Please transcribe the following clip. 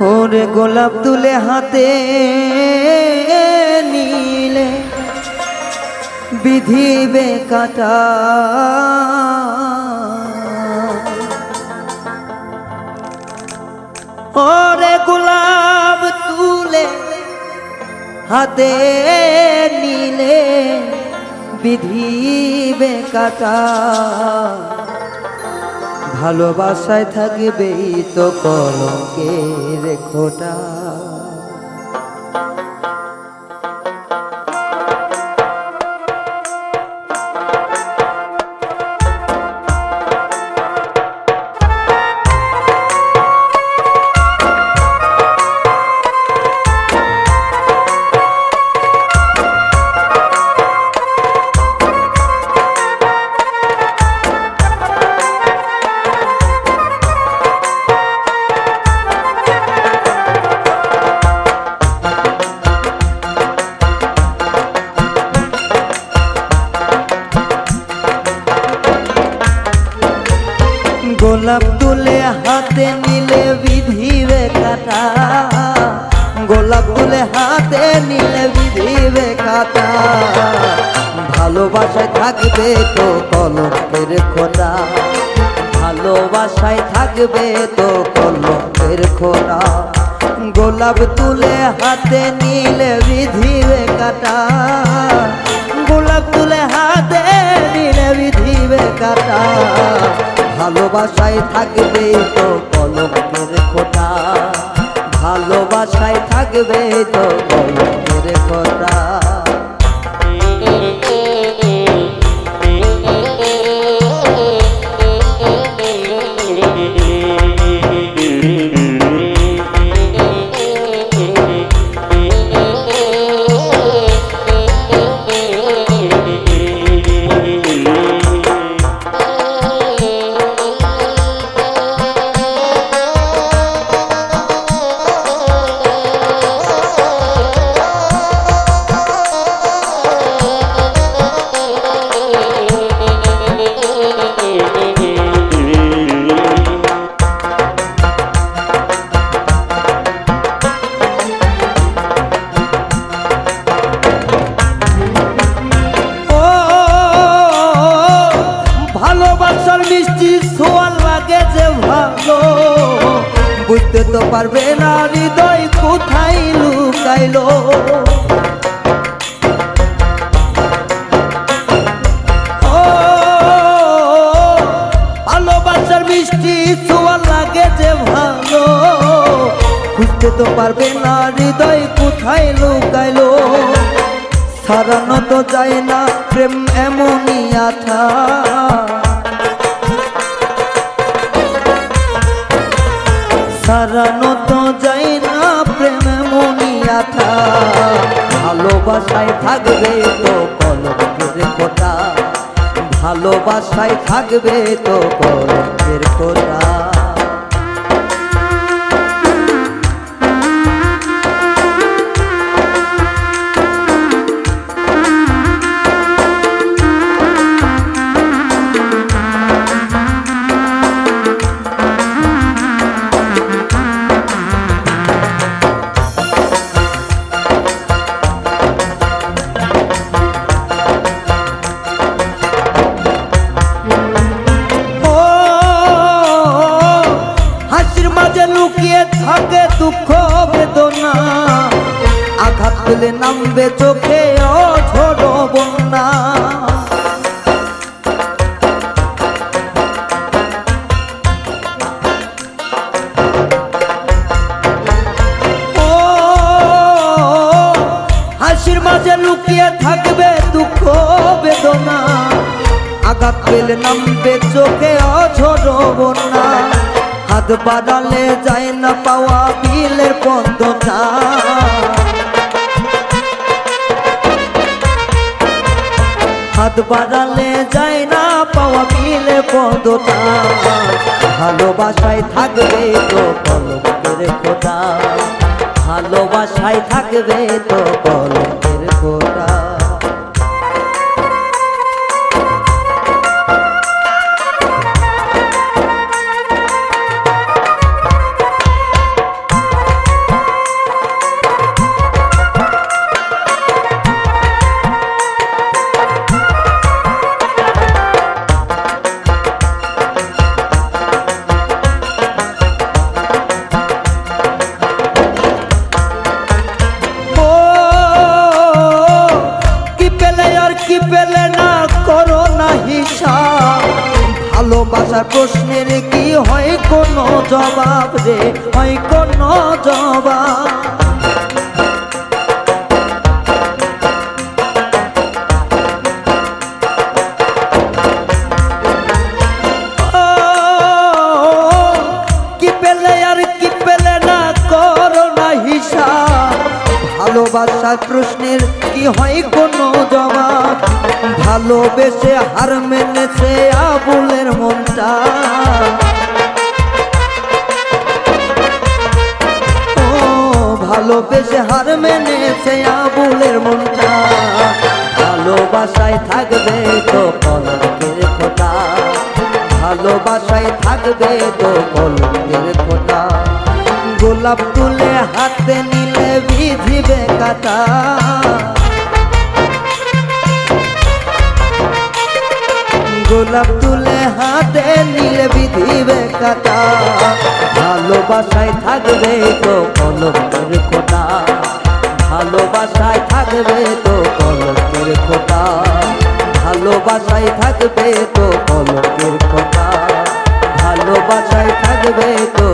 ওরে গোলাপ তুলে হাতে নিলে বিধিবে কাটা। ওরে গোলাপ তুলে হাতে নিলে বিধিবে কাটা। ভালোবাসায় থাকবেই তো কলঙ্কের খোটা। গোলাপ তুলে হাতে নিলে বিধিবে কাটা। গোলাপ তুলে হাতে নিলে বিধিবে কাটা। ভালোবাসায় থাকবে তো কলমের খোটা। ভালোবাসায় থাকবে তো কলমের খোটা। গোলাপ তুলে হাতে নিলে বিধিবে কাটা। গোলাপ তুলে হাতে নিলে বিধিবে কাটা। ভালোবাসায় থাকবে তো কলমের খোটা। ভালোবাসায় থাকবে তো কলমের খোটা। মিষ্টি সোয়াল লাগে যে ভালো। বুঝতে তো পারবে না হৃদয় কোথায় লুকাইলো। মিষ্টি সোয়াল ভালো। বুঝতে তো পারবে না হৃদয় কোথায় লুকাইলো। সারানো তো যায় না, প্রেম এমনই আথা সারানো তো যাই না প্রেম মনিয়া আথা ভালোবাসায় থাকবে তো কলকের কথা ভালোবাসায় থাকবে তো কলকের খোটা মাঝে লুকিয়ে থাকে দুঃখ, বেদনা, আঘাত পেলে নামবে চোখে বন্যা। লুকিয়ে থাকবে দুঃখ, বেদনা, আঘাত পেলে নামবে চোখে অঝোর বন্যা। হাত বাড়ালে যায় না পাওয়া বিলের পদ্মটা হাত বাড়ালে যায় না পাওয়া বিলের পদ্মটা ভালোবাসায় থাকবে তো কলমের খোটা ভালোবাসায় থাকবে তো কলমের খোটা ভালোবাসার প্রশ্নের কি হয় কোনো জবাব রে? হয় কোনো জবাব? ভালোবাসার প্রশ্নের কি হয় কোনো জবাব? ভালোবেসে হার মেনেছে আবুলের মনটা। ভালোবেসে হার মেনেছে আবুলের মনটা। ভালোবাসায় থাকবে তো কলঙ্কের খোটা। ভালোবাসায় থাকবে তো কলঙ্কের খোটা। গোলাপ তুলে হাতে নিলে বিধিবে কাটা গোলাপ তুলে হাতে নিলে বিধিবে কাটা ভালোবাসায় থাকবে তো কলমের খোটা। ভালোবাসায় থাকবে তো কলমের খোটা। ভালোবাসায় থাকবে তো কলমের খোটা। ভালোবাসায় থাকবে তো